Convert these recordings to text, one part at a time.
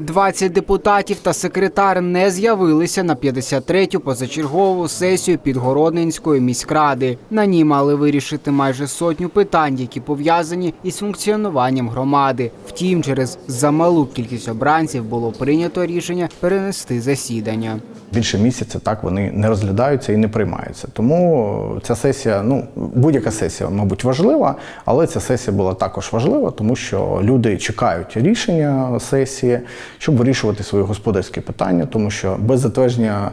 20 депутатів та секретар не з'явилися на 53-ю позачергову сесію Підгородненської міськради. На ній мали вирішити майже сотню питань, які пов'язані із функціонуванням громади. Втім, через замалу кількість обранців було прийнято рішення перенести засідання. Більше місяця так вони не розглядаються і не приймаються. Тому ця сесія, ну будь-яка сесія, мабуть, важлива, але ця сесія була також важлива, тому що люди чекають рішення сесії, щоб вирішувати свої господарські питання, тому що без затвердження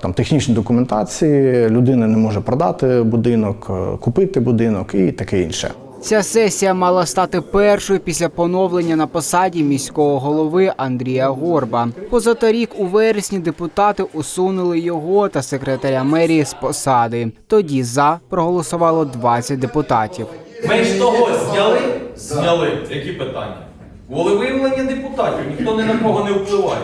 там технічної документації людина не може продати будинок, е, купити будинок і таке інше. Ця сесія мала стати першою після поновлення на посаді міського голови Андрія Горба. Позаторік у вересні депутати усунули його та секретаря мерії з посади. Тоді за проголосувало 20 депутатів. Ми ж того зняли? Зняли. Які питання? Волевиявлення депутатів, ніхто ні на кого не впливає.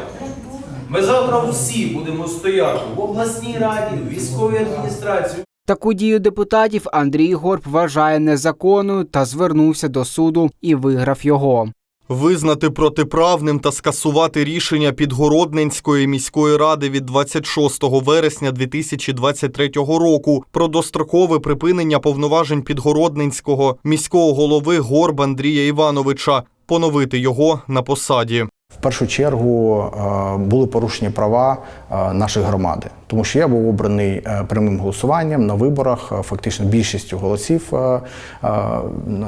Ми завтра всі будемо стояти в обласній раді, в військовій адміністрації. Таку дію депутатів Андрій Горб вважає незаконною та звернувся до суду і виграв його. Визнати протиправним та скасувати рішення Підгородненської міської ради від 26 вересня 2023 року про дострокове припинення повноважень Підгородненського міського голови Горб Андрія Івановича, поновити його на посаді. В першу чергу е, були порушені права е, нашої громади, тому що я був обраний е, прямим голосуванням на виборах, фактично більшістю голосів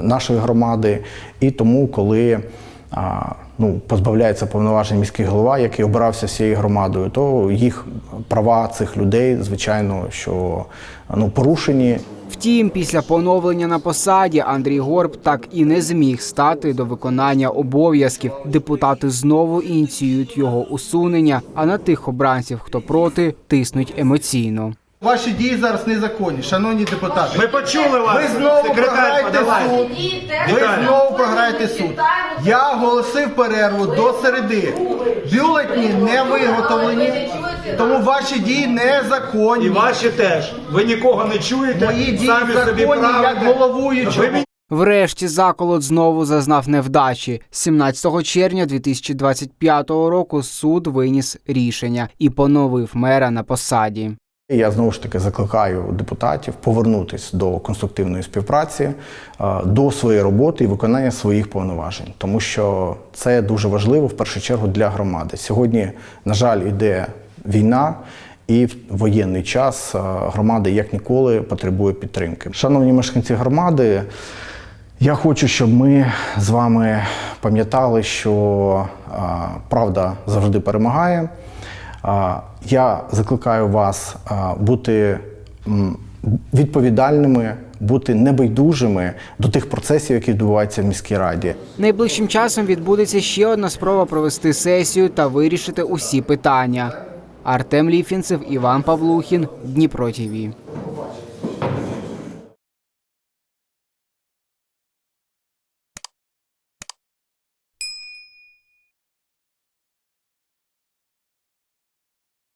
нашої громади. І тому, коли ну, позбавляється повноважень міський голова, який обирався всією громадою, то їх права цих людей, звичайно, що ну, порушені. Втім, після поновлення на посаді Андрій Горб так і не зміг стати до виконання обов'язків. Депутати знову ініціюють його усунення, а на тих обранців, хто проти, тиснуть емоційно. Ваші дії зараз незаконні, шановні депутати. Ми почули вас. Ви знову програєте суд. Ви знову програєте суд. Я оголосив перерву до середи. Бюлетні не виготовлені, тому ваші дії І незаконні. ваші теж. Ви нікого не чуєте. Мої дії самі собі як правите. головуючого. Ви мені Врешті заколот знову зазнав невдачі. 17 червня 2025 року суд виніс рішення і поновив мера на посаді. Я знову ж таки закликаю депутатів повернутися до конструктивної співпраці, е, до своєї роботи і виконання своїх повноважень, тому що це дуже важливо в першу чергу для громади. Сьогодні, на жаль, йде війна. І в воєнний час е, громада як ніколи потребує підтримки. Шановні мешканці громади, я хочу, щоб ми з вами пам'ятали, що е, правда завжди перемагає. Е, Я закликаю вас бути відповідальними, бути небайдужими до тих процесів, які відбуваються в міській раді. Найближчим часом відбудеться ще одна спроба провести сесію та вирішити усі питання. Артем Ліфінцев, Іван Павлухін, Дніпро ТІВІ.